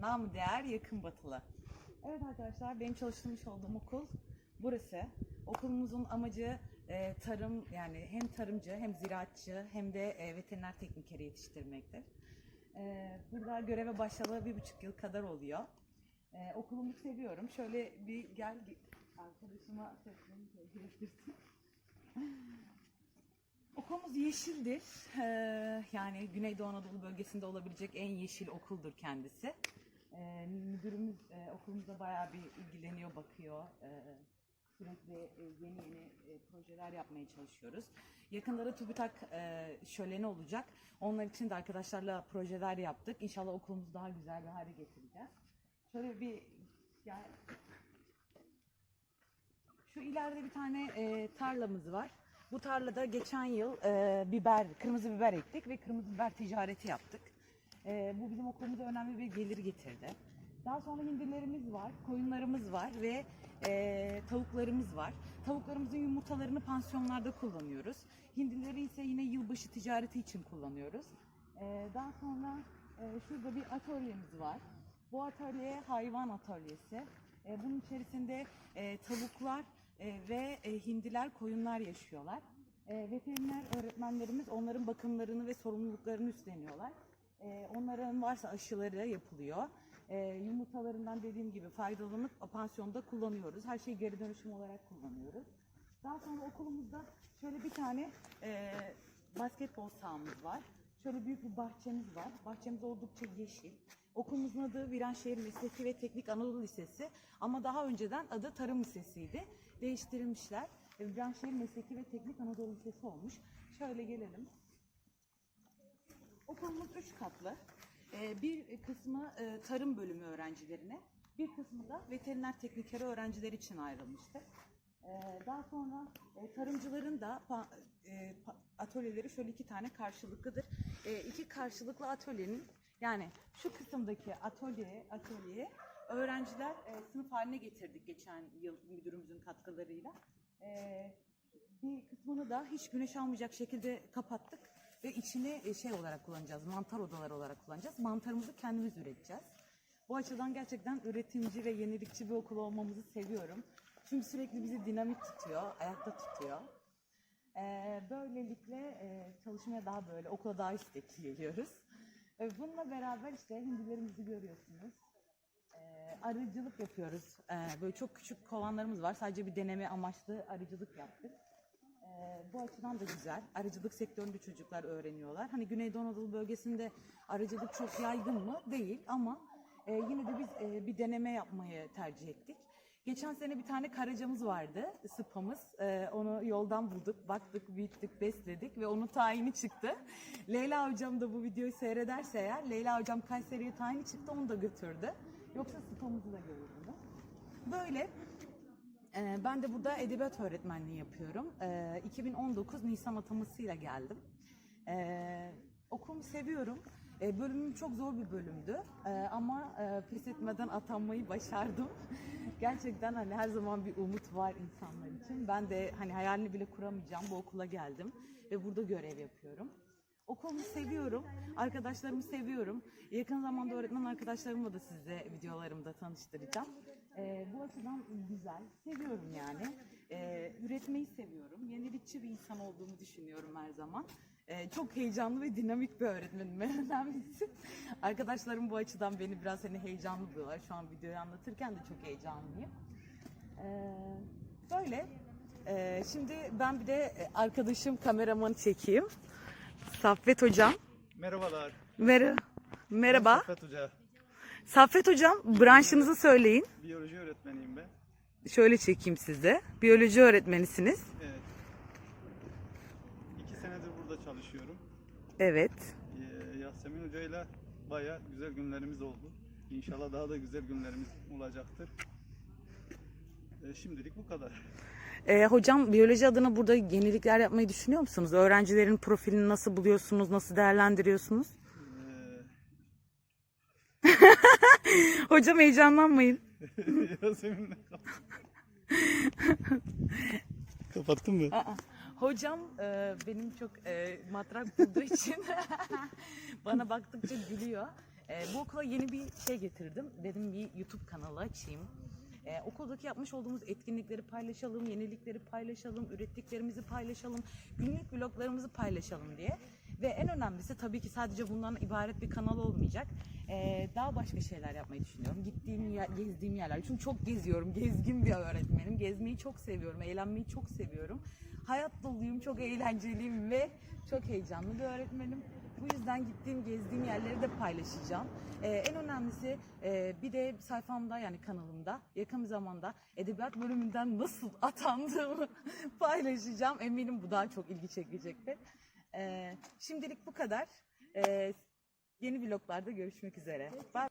namı değer yakın batılı. Evet arkadaşlar benim çalıştırmış olduğum okul burası. Okulumuzun amacı e, tarım yani hem tarımcı hem ziraatçı hem de e, veteriner teknikeri yetiştirmektir. E, burada göreve başlayalı bir buçuk yıl kadar oluyor. E, okulumu seviyorum. Şöyle bir gel arkadaşıma gerekirsin. Okulumuz yeşildir. Ee, yani Güneydoğu Anadolu bölgesinde olabilecek en yeşil okuldur kendisi. Ee, müdürümüz e, okulumuza bayağı bir ilgileniyor, bakıyor. Ee, sürekli e, yeni yeni e, projeler yapmaya çalışıyoruz. Yakınlarda TÜBİTAK e, şöleni olacak. Onlar için de arkadaşlarla projeler yaptık. İnşallah okulumuzu daha güzel bir hale getireceğiz. Şöyle bir yani şu ileride bir tane tarlamız var. Bu tarlada geçen yıl e, biber, kırmızı biber ektik ve kırmızı biber ticareti yaptık. E, bu bizim okulumuza önemli bir gelir getirdi. Daha sonra hindilerimiz var, koyunlarımız var ve e, tavuklarımız var. Tavuklarımızın yumurtalarını pansiyonlarda kullanıyoruz. Hindileri ise yine yılbaşı ticareti için kullanıyoruz. E, daha sonra e, şurada bir atölyemiz var. Bu atölye hayvan atölyesi. E, bunun içerisinde e, tavuklar e, ve e, hindiler, koyunlar yaşıyorlar. E, veteriner öğretmenlerimiz onların bakımlarını ve sorumluluklarını üstleniyorlar. E, onların varsa aşıları yapılıyor. Yumurtalarından dediğim gibi faydalanıp pansiyonda kullanıyoruz. Her şeyi geri dönüşüm olarak kullanıyoruz. Daha sonra okulumuzda şöyle bir tane basketbol sahamız var. Şöyle büyük bir bahçemiz var. Bahçemiz oldukça yeşil. Okulumuzun adı Viranşehir Mesleki ve Teknik Anadolu Lisesi ama daha önceden adı Tarım Lisesi'ydi. Değiştirilmişler. E, Viranşehir Mesleki ve Teknik Anadolu Lisesi olmuş. Şöyle gelelim. Okulumuz üç katlı. E, Bir kısmı e, tarım bölümü öğrencilerine, bir kısmı da veteriner teknikeri öğrenciler için ayrılmıştı. E, Daha sonra e, tarımcıların da e, atölyeleri şöyle iki tane karşılıklıdır. E, İki karşılıklı atölyenin yani şu kısımdaki atölyeye, atölyeye öğrenciler sınıf haline getirdik geçen yıl müdürümüzün katkılarıyla. Bir kısmını da hiç güneş almayacak şekilde kapattık ve içini şey olarak kullanacağız, mantar odaları olarak kullanacağız. Mantarımızı kendimiz üreteceğiz. Bu açıdan gerçekten üretimci ve yenilikçi bir okul olmamızı seviyorum. Çünkü sürekli bizi dinamik tutuyor, ayakta tutuyor. Ee, böylelikle e, çalışmaya daha böyle, okula daha istekli geliyoruz. E, bununla beraber işte hindilerimizi görüyorsunuz. Ee, arıcılık yapıyoruz. Ee, böyle çok küçük kovanlarımız var. Sadece bir deneme amaçlı arıcılık yaptık. Ee, bu açıdan da güzel. Arıcılık sektöründe çocuklar öğreniyorlar. Hani Güneydoğu Anadolu bölgesinde arıcılık çok yaygın mı? Değil ama e, yine de biz e, bir deneme yapmayı tercih ettik. Geçen sene bir tane karacamız vardı, sıpamız. Ee, onu yoldan bulduk, baktık, büyüttük, besledik ve onun tayini çıktı. Leyla hocam da bu videoyu seyrederse eğer, Leyla hocam Kayseri'ye tayini çıktı, onu da götürdü. Yoksa sıpamızı da görürdü. Böyle ee, ben de burada edebiyat öğretmenliği yapıyorum. Ee, 2019 Nisan atamasıyla geldim. Ee, okulumu seviyorum. Ee, bölümüm çok zor bir bölümdü. Ee, ama e, pes etmeden atanmayı başardım. Gerçekten hani her zaman bir umut var insanlar için. Ben de hani hayalini bile kuramayacağım bu okula geldim ve burada görev yapıyorum. Okulumu seviyorum, arkadaşlarımı seviyorum. Yakın zamanda öğretmen arkadaşlarımla da size videolarımda tanıştıracağım. Ee, bu açıdan güzel, seviyorum yani. Ee, üretmeyi seviyorum, yenilikçi bir insan olduğumu düşünüyorum her zaman. Ee, çok heyecanlı ve dinamik bir öğretmenim en önemlisi. Arkadaşlarım bu açıdan beni biraz hani heyecanlı buluyorlar. Şu an videoyu anlatırken de çok heyecanlıyım. Ee, böyle. Ee, şimdi ben bir de e, arkadaşım kameramanı çekeyim. Saffet hocam. Merhabalar. Mer Merhaba. Saffet Hoca. Saffet hocam branşınızı söyleyin. Biyoloji öğretmeniyim ben. Şöyle çekeyim size. Biyoloji öğretmenisiniz. Evet. İki senedir burada çalışıyorum. Evet. Ee, Yasemin Hoca ile baya güzel günlerimiz oldu. İnşallah daha da güzel günlerimiz olacaktır. Ee, şimdilik bu kadar. Ee, hocam biyoloji adına burada yenilikler yapmayı düşünüyor musunuz? Öğrencilerin profilini nasıl buluyorsunuz? Nasıl değerlendiriyorsunuz? Ee, Hocam heyecanlanmayın. Yasemin'le Kapattın mı? Aa, hocam e, benim çok e, matrak bulduğu için bana baktıkça gülüyor. Ee, bu okula yeni bir şey getirdim. Dedim bir YouTube kanalı açayım. Ee, okuldaki yapmış olduğumuz etkinlikleri paylaşalım, yenilikleri paylaşalım, ürettiklerimizi paylaşalım, günlük vloglarımızı paylaşalım diye. Ve en önemlisi tabii ki sadece bundan ibaret bir kanal olmayacak. Ee, daha başka şeyler yapmayı düşünüyorum. Gittiğim, yer, gezdiğim yerler. Çünkü çok geziyorum. Gezgin bir öğretmenim. Gezmeyi çok seviyorum. Eğlenmeyi çok seviyorum. Hayat doluyum, çok eğlenceliyim ve çok heyecanlı bir öğretmenim. Bu yüzden gittiğim, gezdiğim yerleri de paylaşacağım. Ee, en önemlisi e, bir de sayfamda yani kanalımda yakın bir zamanda edebiyat bölümünden nasıl atandığımı paylaşacağım. Eminim bu daha çok ilgi çekecektir. Ee, şimdilik bu kadar. Ee, yeni vloglarda görüşmek üzere. Bye.